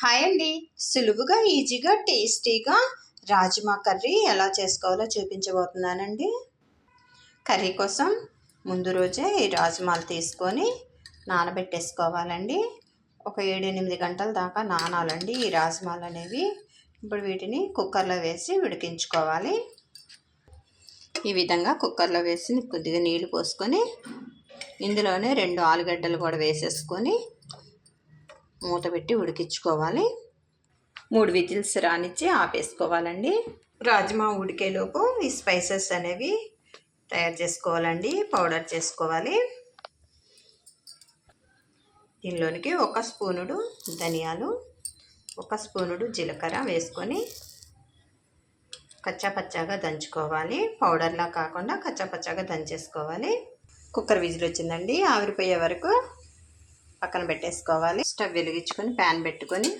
Hi అండి. సులువుగా ఈజీగా టేస్టీగా రాజ్మా కర్రీ ఎలా చేసుకోవాలో చూపించబోతున్నానండి. కర్రీ కోసం ముందు రోజే ఈ రాజ్మాలు తీసుకొని నానబెట్టేసుకోవాలండి. ఒక ఏడు ఎనిమిది గంటల దాకా నానాలండి ఈ రాజ్మాలు అనేవి. ఇప్పుడు వీటిని కుక్కర్లో వేసి ఉడికించుకోవాలి. ఈ విధంగా కుక్కర్లో వేసి కొద్దిగా నీళ్ళు పోసుకొని ఇందులోనే రెండు ఆలుగడ్డలు కూడా వేసేసుకొని మూత పెట్టి ఉడికించుకోవాలి. మూడు విజిల్స్ రానిచ్చి ఆపేసుకోవాలండి. రాజ్మా ఉడికేలోపు ఈ స్పైసెస్ అనేవి తయారు చేసుకోవాలండి పౌడర్ చేసుకోవాలి. దీనిలోనికి ఒక స్పూనుడు ధనియాలు ఒక స్పూనుడు జీలకర్ర వేసుకొని కచ్చాపచ్చాగా దంచుకోవాలి. పౌడర్లా కాకుండా కచ్చాపచ్చాగా దంచేసుకోవాలి. కుక్కర్ విజిల్ వచ్చిందండి ఆవిరిపోయే వరకు పక్కన పెట్టేసుకోవాలి. స్టవ్ వెలిగించుకొని ప్యాన్ పెట్టుకొని